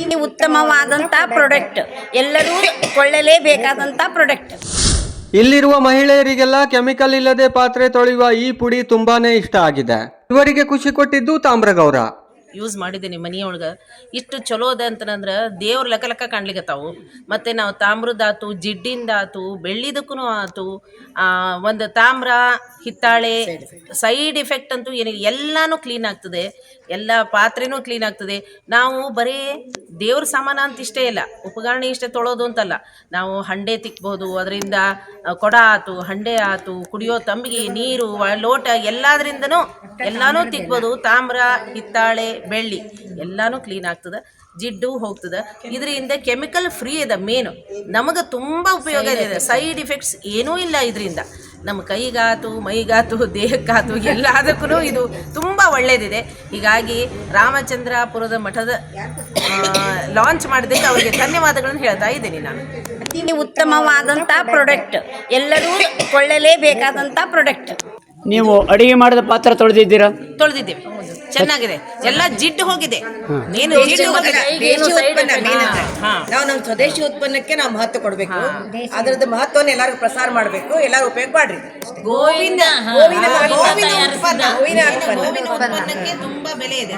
ಅತಿ ಉತ್ತಮವಾದಂಥ ಪ್ರಾಡಕ್ಟ್ ಎಲ್ಲರೂ ಕೊಳ್ಳಲೇಬೇಕಾದಂಥ ಪ್ರಾಡಕ್ಟ್ ಇಲ್ಲಿರುವ ಮಹಿಳೆಯರಿಗೆಲ್ಲ ಕೆಮಿಕಲ್ ಇಲ್ಲದೆ ಪಾತ್ರೆ ತೊಳೆಯುವ ಈ ಪುಡಿ ತುಂಬಾನೇ ಇಷ್ಟ ಆಗಿದೆ. ಇವರಿಗೆ ಖುಷಿ ಕೊಟ್ಟಿದ್ದು ತಾಮ್ರಗೌರ. ಯೂಸ್ ಮಾಡಿದ್ದೀನಿ ಮನೆಯೊಳಗೆ. ಇಷ್ಟು ಚಲೋ ಅದ ಅಂತಂದ್ರೆ ದೇವ್ರ ಲೆಕ್ಕ ಲೆಕ್ಕ ಕಾಣ್ಲಿಕತ್ತಾವು ಮತ್ತು ನಾವು ತಾಮ್ರದಾತು ಜಿಡ್ಡಿಂದಾತು ಬೆಳ್ಳಿದಕ್ಕೂ ಆತು ಒಂದು ತಾಮ್ರ ಹಿತ್ತಾಳೆ ಸೈಡ್ ಇಫೆಕ್ಟ್ ಅಂತೂ ಏನಿಲ್ಲ. ಎಲ್ಲನೂ ಕ್ಲೀನ್ ಆಗ್ತದೆ. ಎಲ್ಲ ಪಾತ್ರೆನೂ ಕ್ಲೀನ್ ಆಗ್ತದೆ. ನಾವು ಬರೀ ದೇವ್ರ ಸಾಮಾನ ಅಂತ ಇಷ್ಟೇ ಇಲ್ಲ. ಉಪಕರಣ ಇಷ್ಟೇ ತೊಳೋದು ಅಂತಲ್ಲ. ನಾವು ಹಂಡೆ ತಿಕ್ಬೋದು ಅದರಿಂದ ಕೊಡ ಆತು ಹಂಡೆ ಆತು ಕುಡಿಯೋ ತಂಬಿಗೆ ನೀರು ಲೋಟ ಎಲ್ಲಾದ್ರಿಂದನೂ ಎಲ್ಲಾನು ತಿಕ್ಬೋದು. ತಾಮ್ರ ಹಿತ್ತಾಳೆ ಬೆಳ್ಳಿ ಎಲ್ಲನೂ ಕ್ಲೀನ್ ಆಗ್ತದೆ ಜಿಡ್ಡು ಹೋಗ್ತದೆ. ಇದರಿಂದ ಕೆಮಿಕಲ್ ಫ್ರೀ ಇದೆ ಮೇನು ನಮಗೆ ತುಂಬ ಉಪಯೋಗ ಇದೆ. ಸೈಡ್ ಇಫೆಕ್ಟ್ಸ್ ಏನೂ ಇಲ್ಲ ಇದರಿಂದ. ನಮ್ಮ ಕೈಗಾತು ಮೈಗಾತು ದೇಹಕ್ಕಾತು ಎಲ್ಲದಕ್ಕೂ ಇದು ತುಂಬ ಒಳ್ಳೆಯದಿದೆ ಹೀಗಾಗಿ ರಾಮಚಂದ್ರಾಪುರದ ಮಠದ ಲಾಂಚ್ ಮಾಡಿದ್ದಕ್ಕೆ ಅವರಿಗೆ ಧನ್ಯವಾದಗಳನ್ನು ಹೇಳ್ತಾ ಇದ್ದೀನಿ ನಾನು. ಅತಿ ಉತ್ತಮವಾದಂಥ ಪ್ರಾಡಕ್ಟ್ ಎಲ್ಲರೂ ಕೊಳ್ಳಲೇಬೇಕಾದಂಥ ಪ್ರಾಡಕ್ಟ್ ನೀವು ಅಡಿಗೆ ಮಾಡಿದ ಪಾತ್ರ ತೊಳೆದಿದ್ದೀರಾ? ತೊಳೆದಿದ್ದೀವಿ. ಚೆನ್ನಾಗಿದೆ. ಎಲ್ಲ ಜಿಡ್ಡು ಹೋಗಿದೆ. ನೀನು ಜಿಡ್ಡು ಹೋಗಿದೆ. ಏನು ದೇಶಿ side ಉತ್ಪನ್ನ main ಹಾ, ನಾವು ನಮ್ಮ ಸ್ವದೇಶಿ ಉತ್ಪನ್ನಕ್ಕೆ ನಾವು ಮಹತ್ವ ಕೊಡಬೇಕು. ಅದರದ್ದು ಮಹತ್ವವನ್ನು ಎಲ್ಲರಿಗೂ ಪ್ರಸಾರ ಮಾಡಬೇಕು. ಎಲ್ಲರೂ ಉಪಯೋಗ ಮಾಡ್ರಿ. ಗೋವಿಂದ ಗೋವಿನ ಗೋವಿನ ಗೋವಿನ ಉತ್ಪನ್ನ. ಗೋವಿನ ಉತ್ಪನ್ನ. ಗೋವಿನ ಉತ್ಪನ್ನಕ್ಕೆ ತುಂಬಾ ಬೆಲೆ ಇದೆ.